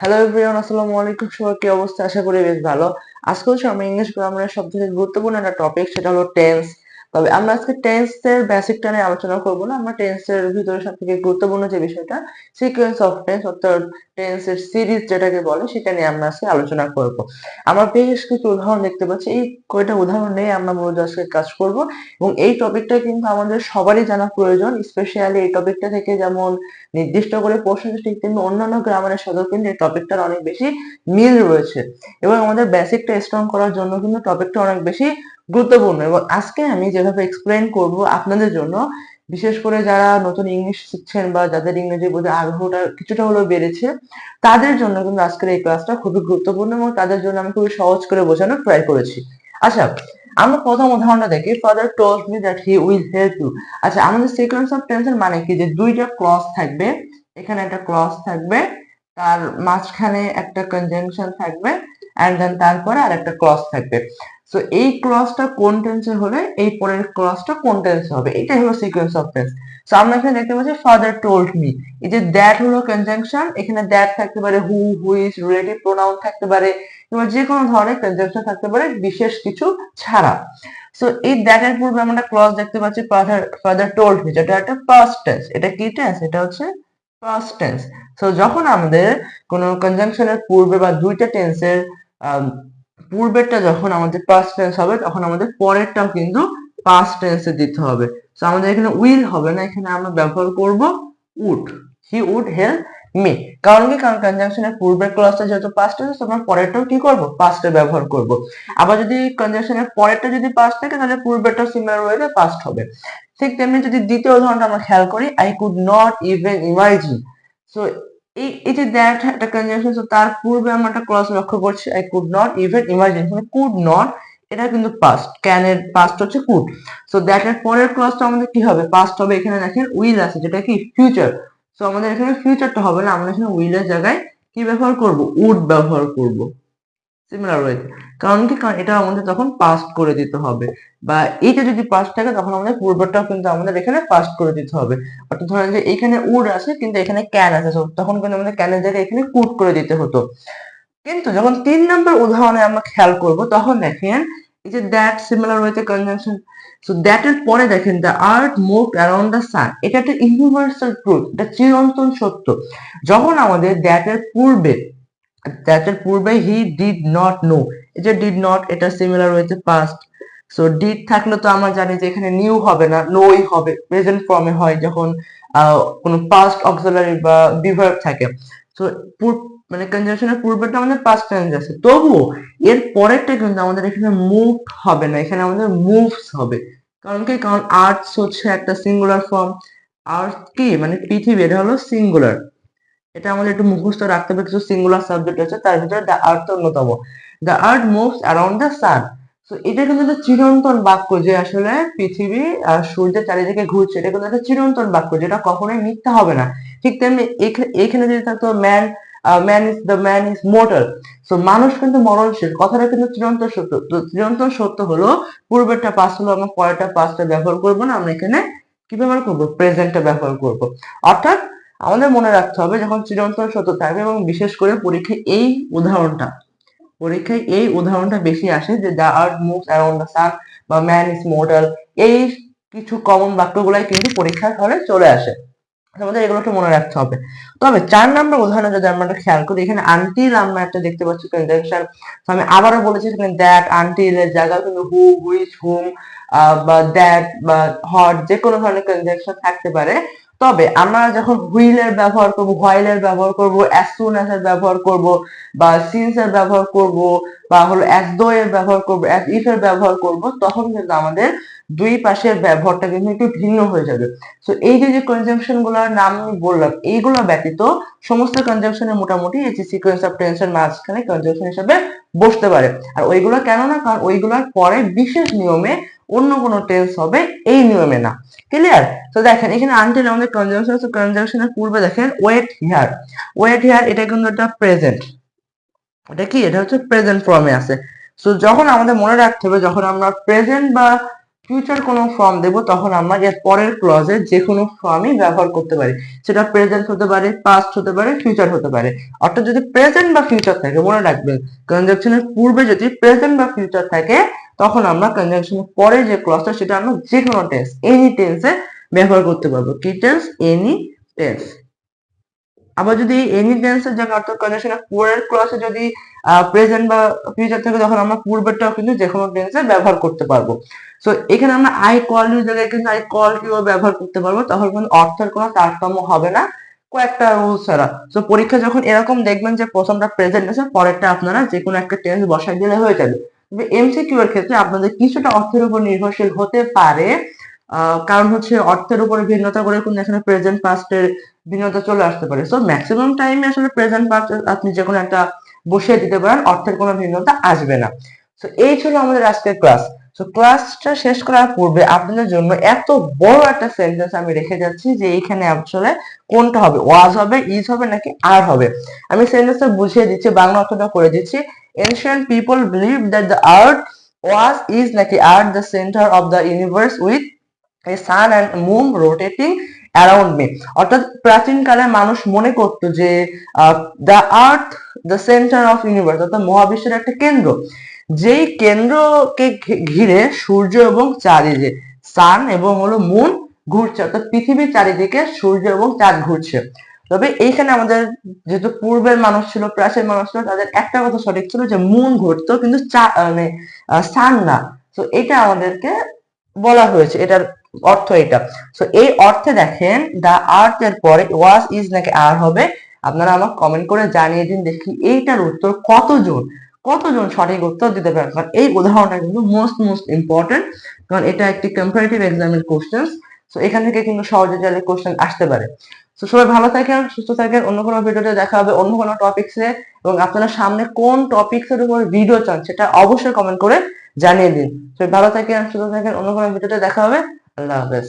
Hello everyone আসসালামু আলাইকুম। সবার কি অবস্থা? আশা করি বেশ ভালো। আজকে হচ্ছে আমরা ইংলিশ গ্রামারের সব থেকে গুরুত্বপূর্ণ একটা টপিক সেটা হলো টেন্স তবে আমরা আজকে টেন্স এর বেসিকটা নিয়ে আলোচনা করব না। আমরা টেন্স এর ভিতরে সব থেকে গুরুত্বপূর্ণ যে বিষয়টা সিকোয়েন্স অফ টেন্স অর্থাৎ টেন্স এর সিরিজ যেটাকে বলে, সেটা নিয়ে আমরা আজকে আলোচনা করব। আমরা বেশ কিছু উদাহরণ দেখতে পাচ্ছি। এই কয়টা উদাহরণ নিয়ে আমরা মূলত আজকে কাজ করব। এবং এই টপিকটা কিন্তু আমাদের সবারই জানা প্রয়োজন স্পেশালি এই টপিকটা থেকে যেমন নির্দিষ্ট করে প্রশ্ন ঠিক তেমনি অন্যান্য গ্রামারের সাথেও কিন্তু এই টপিকটার অনেক বেশি মিল রয়েছে। এবং আমাদের বেসিকটা স্ট্রং করার জন্য কিন্তু টপিকটা অনেক বেশি গুরুত্বপূর্ণ এবং আজকে আমি যেভাবে এক্সপ্লেন করব আপনাদের জন্য, বিশেষ করে যারা নতুন ইংলিশ শিখছেন বা যাদের ইংরেজি বোঝার আগ্রহটা কিছুটা হলেও বেড়েছে, তাদের জন্য কিন্তু আজকের এই ক্লাসটা খুবই গুরুত্বপূর্ণ এবং তাদের জন্য আমি খুবই সহজ করে বোঝানোর ট্রাই করেছি। আচ্ছা আমরা প্রথম উদাহরণটা দেখি father told me that he will help you আচ্ছা আমাদের সিকোয়েন্স অফ টেন্সের মানে কি? যে দুইটা ক্লস থাকবে, এখানে একটা ক্লস থাকবে, তার মাঝখানে একটা কনজাংশন থাকবে এন্ড দেন তারপরে আর একটা ক্লজ থাকবে। সো এই ক্লজটা কোন টেন্সে হলে, এই পরের ক্লজটা কোন টেন্সে হবে? এটাই হলো সিকোয়েন্স অফ টেন্স সো আমরা এখানে দেখতে পাচ্ছি ফাদার টোল্ড মি এই যে দ্যাট হলো কনজাংশন এখানে দ্যাট থাকতে পারে হু হুইজ রিলেটিভ প্রোনাউন থাকতে পারে, কিংবা যে কোনো ধরনের কনজাংশন থাকতে পারে, বিশেষ কিছু ছাড়া। সো এই দ্যাট এর পূর্বে আমরা ক্লজ দেখতে পাচ্ছি ফাদার ফাদার টোল্ড মি যেটা একটা পাস্ট টেন্স এটা কি টেন্স এটা হচ্ছে পাস্ট টেন্স সো যখন আমাদের কোনো কনজাংশনের পূর্বে বা দুইটা টেন্সের পূর্বেরটা যখন আমাদের পাস্ট টেন্স হবে, তখন আমাদের পরেরটাও কিন্তু পাস্ট টেন্সে দিতে হবে। সো আমাদের এখানে উইল হবে না, এখানে আমরা ব্যবহার করব would he would help me কারণ কি? কারণ কনজাংশনের পূর্বের ক্লাসটা যেহেতু পাস্ট টেন্স আমরা পরেরটাও কি করব? পাস্টে ব্যবহার করব। আবার যদি কনজাংশনের পরেরটা যদি পাস্ট থাকে, তাহলে পূর্বেরটা সিমিলার ওয়েতে পাস্ট হবে। ঠিক তেমনি যদি দ্বিতীয় উদাহরণটা আমরা খেয়াল করি I could not even imagine so এই যে দ্যাট একটা কনজাংশন তো তার পূর্বে আমরা একটা ক্লজ লক্ষ্য করছি I could not even imagine মানে কুড নট এটা কিন্তু পাস্ট ক্যান এর পাস্ট হচ্ছে কুড সো দ্যাট এর পরের ক্লজটা আমাদের কি হবে? পাস্ট হবে এখানে দেখেন উইল আছে, যেটা কি? ফিউচার সো আমাদের এখানে ফিউচারটা হবে না, আমরা এখানে উইলের জায়গায় কি ব্যবহার করব? উড ব্যবহার করব। সিমিলার ওয়েতে কারণ কি? এটা আমাদের তখন পাস্ট করে দিতে হবে বা এইটা যদি পাস্ট থাকে, তখন আমাদের পূর্বটাও কিন্তু আমাদের এখানে পাস্ট করে দিতে হবে। অর্থাৎ ধরেন যে এখানে উড আছে, কিন্তু এখানে ক্যান আছে। তখন কিন্তু আমাদের ক্যানের জায়গায় এখানে কুট করে দিতে হতো। কিন্তু যখন তিন নম্বর উদাহরণে আমরা খেয়াল করব, তখন দেখেন, এই যে দ্যাট সিমিলার ওয়েতে কনজাংশন সো দ্যাট এর পরে দেখেন the earth move around the sun এটা একটা ইউনিভার্সাল ট্রুথ এটা চিরন্তন সত্য। যখন আমাদের দ্যাট এর পূর্বে দ্যাট এর পূর্বে হি ডিড নট নো এই যে ডিড নট এটা সিমিলার ওয়েতে পাস্ট সো ডিড থাকলে তো আমরা জানি যে এখানে নিউ হবে না নোই হবে। প্রেজেন্ট ফর্মে হয় যখন কোনো পাস্ট অক্সিলারি বা বিভার্ব থাকে। সো মানে কনজাংশনের পূর্বেটা আমাদের পাস্ট টেন্স আছে। তবুও, এর পরেরটা কিন্তু আমাদের এখানে মুভ হবে না। এখানে আমাদের মুভস হবে। কারণ কি? কারণ আর্টস হচ্ছে একটা সিঙ্গুলার ফর্ম আর্থ কি? মানে পৃথিবী, এটা হলো সিঙ্গুলার এটা আমাদের একটু মুখস্থ রাখতে হবে, কিছু সিঙ্গুলার সাবজেক্ট আছে তার ভিতরে দ্য আর্থ অন্যতম। The earth moves around the sun তো এটা কিন্তু একটা চিরন্তন বাক্য যে আসলে পৃথিবী আর সূর্যের চারিদিকে ঘুরছে, এটা কিন্তু একটা চিরন্তন বাক্য, যেটা কখনোই মিথ্যা হবে না। ঠিক তেমনি এখানে যদি থাকতো man man is the man is mortal so মানুষ কিন্তু মরণশীল। কথাটা কিন্তু চিরন্তন সত্য। তো চিরন্তন সত্য হলো, পূর্বেরটা পাস হলো, আমরা পরেরটা পাসটা ব্যবহার করব না, আমরা এখানে কি ব্যবহার করব? প্রেজেন্টটা ব্যবহার করব। অর্থাৎ আমাদের মনে রাখতে হবে যখন চিরন্তন সত্য থাকবে এবং বিশেষ করে পরীক্ষায় এই উদাহরণটা, পরীক্ষায় এই উদাহরণটা বেশি আসে যে the earth moves around the sun বা ম্যান ইজ মোর্টাল এই কিছু কমন বাক্যগুলাই কিন্তু পরীক্ষার হলে চলে আসে। আমাদের এগুলো একটু মনে রাখতে হবে। তবে চার নম্বর উদাহরণে যদি আমরা একটা খেয়াল করি, এখানে আনটিল আমরা একটা দেখতে পাচ্ছি কনজাংশন আমি আবারও বলেছি এখানে দ্যাট আনটিল এর জায়গায় কিন্তু হু হুইচ হুম বা দ্যাট বা হট যে কোনো ধরনের কনজাংশন থাকতে পারে। তবে আমরা যখন হুইলের ব্যবহার করব হোয়াইলের ব্যবহার করব অ্যাজ সুন অ্যাজ এর ব্যবহার করব, বা সিন্স এর ব্যবহার করব, বা হলো অ্যাজ দো এর ব্যবহার করব অ্যাজ ইফ এর ব্যবহার করব, তখন কিন্তু আমাদের দুই পাশের ব্যবহারটা কিন্তু একটু ভিন্ন হয়ে যাবে। তো এই যে যে কনজাংশনগুলোর নাম আমি বললাম, এইগুলো ব্যতীত সমস্ত কনজাংশনের মোটামুটি এই যে সিকোয়েন্স অফ টেন্সের মাঝখানে কনজাংশন হিসেবে বসতে পারে। আর ওইগুলো কেন না কারণ ওইগুলোর পরে বিশেষ নিয়মে অন্য কোনো টেন্স হবে এই নিয়মে না। ক্লিয়ার তো দেখেন, এখানে আনটিল আমাদের কনজাংশন আছে কনজাংশনের পূর্বে দেখেন ওয়েট হিয়ার ওয়েট হিয়ার এটা কিন্তু একটা প্রেজেন্ট এটা কি? এটা হচ্ছে প্রেজেন্ট ফর্মে আছে। সো যখন আমাদের মনে রাখতে হবে, যখন আমরা প্রেজেন্ট বা ফিউচার কোনো ফর্ম দেব, তখন আমরা এর পরের ক্লজে যে কোনো ফর্মই ব্যবহার করতে পারি। সেটা প্রেজেন্ট হতে পারে পাস্ট হতে পারে ফিউচার হতে পারে। অর্থাৎ যদি প্রেজেন্ট বা ফিউচার থাকে, মনে রাখবেন কনজাংশনের পূর্বে যদি প্রেজেন্ট বা ফিউচার থাকে তখন আমরা কনজাংশনের পরে যে ক্লজটা সেটা আমরা যে কোনো টেন্স এনি টেন্সে ব্যবহার করতে পারব। কি টেন্স এনি টেন্স আবার যদি এনি টেন্সের জায়গায় অর্থাৎ কন্ডিশনের পরের ক্লসে যদি প্রেজেন্ট বা ফিউচার থাকে তখন আমরা পূর্বেরটাও কিন্তু যে কোনো টেন্সে ব্যবহার করতে পারব। সো এখানে আমরা আই কল ইউ জায়গায় কিন্তু আই কল ইউ ব্যবহার করতে পারব। তখন কিন্তু অর্থের কোনো তারতম্য হবে না। কয়েকটা রুল ছাড়া। তো পরীক্ষা যখন এরকম দেখবেন যে প্রথমটা প্রেজেন্ট আছে, পরেরটা আপনারা যে কোনো একটা টেন্স বসাই দিলে হয়ে যাবে। তবে এমসিকিউ এর ক্ষেত্রে আপনাদের কিছুটা অর্থের উপর নির্ভরশীল হতে পারে কারণ হচ্ছে অর্থের উপরে ভিন্নতা করে কিন্তু এখানে প্রেজেন্ট পাস্টের ভিন্নতা চলে আসতে পারে। সো ম্যাক্সিমাম টাইমে আসলে প্রেজেন্ট পাস্ট আপনি যে কোনো একটা বসিয়ে দিতে পারেন, অর্থের কোনো ভিন্নতা আসবে না। তো এই ছিল আমাদের আজকের ক্লাস তো ক্লাসটা শেষ করার পূর্বে আপনাদের জন্য এত বড় একটা সেন্টেন্স আমি রেখে যাচ্ছি যে এইখানে আসলে কোনটা হবে? ওয়াজ হবে ইজ হবে, নাকি আর হবে? আমি সেন্টেন্সটা বুঝিয়ে দিচ্ছি, বাংলা অর্থটা করে দিচ্ছি। Ancient people believe that the earth was is নাকি earth the center of the universe with a sun and moon rotating around me অর্থাৎ প্রাচীনকালে মানুষ মনে করতো যে the earth the center of universe অর্থাৎ মহাবিশ্বের একটা কেন্দ্র। যেই কেন্দ্রকে ঘিরে সূর্য এবং চারিদিকে সান এবং হলো মুন ঘুরছে, অর্থাৎ পৃথিবীর চারিদিকে সূর্য এবং চাঁদ ঘুরছে। তবে এইখানে আমাদের যেহেতু পূর্বের মানুষ ছিল, প্রাচীন মানুষ ছিল, তাদের একটা কথা সঠিক ছিল যে মুন ঘুরতো কিন্তু মানে সান না। তো এটা আমাদেরকে বলা হয়েছে, এটার অর্থ এটা। তো এই অর্থে দেখেন দা আর্থ এর পরে ওয়াজ ইজ নাকি আর হবে? আপনারা আমাকে কমেন্ট করে জানিয়ে দিন দেখি এইটার উত্তর কতজন কতজন সঠিক উত্তর দিতে পারেন কারণ এই উদাহরণটা কিন্তু মোস্ট মোস্ট ইম্পর্টেন্ট কারণ এটা একটি কম্পারেটিভ এক্সামের কোশ্চেন তো এখান থেকে কিন্তু সহজে চাইলে কোশ্চেন আসতে পারে। তো সবাই ভালো থাকেন, সুস্থ থাকেন, অন্য কোনো ভিডিওতে দেখা হবে অন্য কোনো টপিক্সে এবং আপনারা সামনে কোন টপিক্সের উপর ভিডিও চান সেটা অবশ্যই কমেন্ট করে জানিয়ে দিন। সবাই ভালো থাকেন, সুস্থ থাকেন, অন্য কোনো ভিডিওতে দেখা হবে, আল্লাহ হাফেজ।